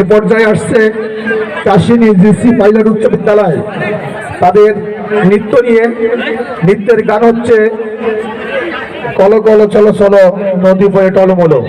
এ পর্যায়ে আসছে কাশিনী GC pilot উচ্চ বিদ্যালয়। তাদের নৃত্য নিয়ে, নৃত্যের গান হচ্ছে কল কল চলো চলো নদী বয়ে টলমলো।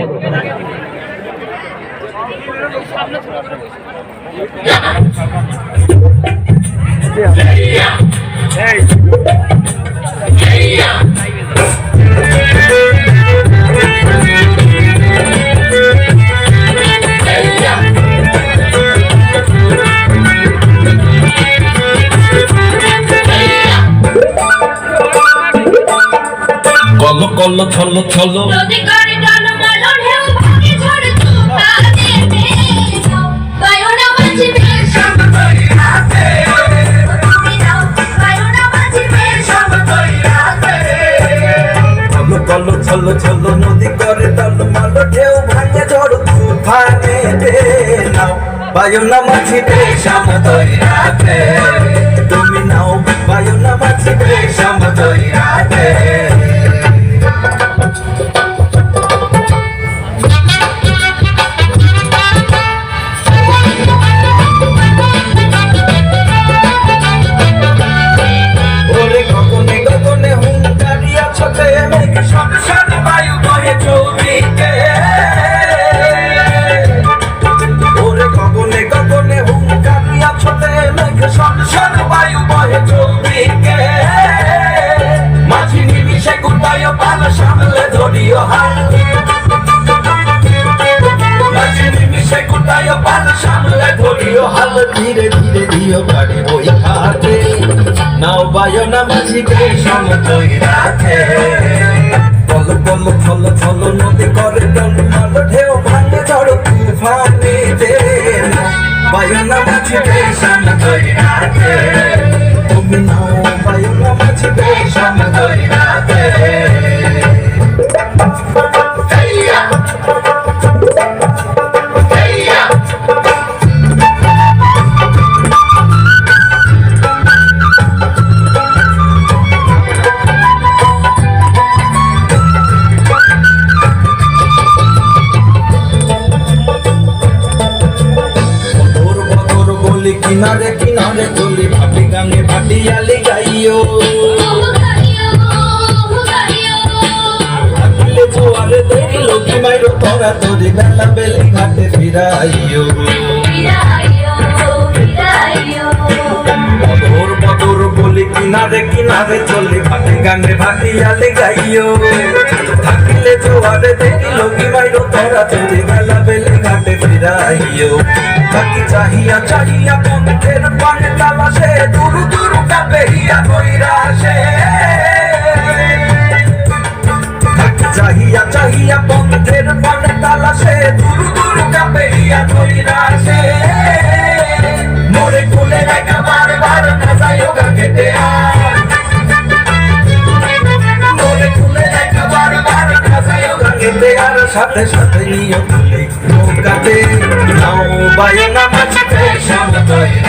সমতল রাতে কল কল ছল ছল নদী করে তল মাল ঢেউ ভাঙে ঝড় তুফানে দে নাও বায়ু না মাছিবে সমতই রাতে তুমি নাও বায়ু না সমতই রাতে গাড়ি বই হাতে নাও বায়না মাঝিকে সমতই রাখে পল ফল ফল ছল নদী করে টল মাল বলি কিনারে কিনারে চলি ভাটি গানে ভাটি আলি গাইও জোয়ারে দেরি, লোকি মাইরো তোরা তোরি বেলা বেলি ঘাটে ফিরাইও কিনারে কিনারে চলি ভাটি গানে ভাটি আলি গাইও থাকিলে জোয়ারে দেরি, লোকি মাইরো তোরা তোরি ফিরাইও থাকি চাহিয়া চাহিয়া পথের পানে তালাশে, দুরু দুরু কাপেহিয়া কইরা আসে। চাহিয়া চাহিয়া পথের পানে তালাশে, দুরু দুরু কাপেহিয়া কইরা আসে। মোরে কোলে রাখা বারবার না যাইও গা কেটে আয় মোরে কোলে আর। সাথে সাথে নিয়ে নাও বায়ু না মাঝিতে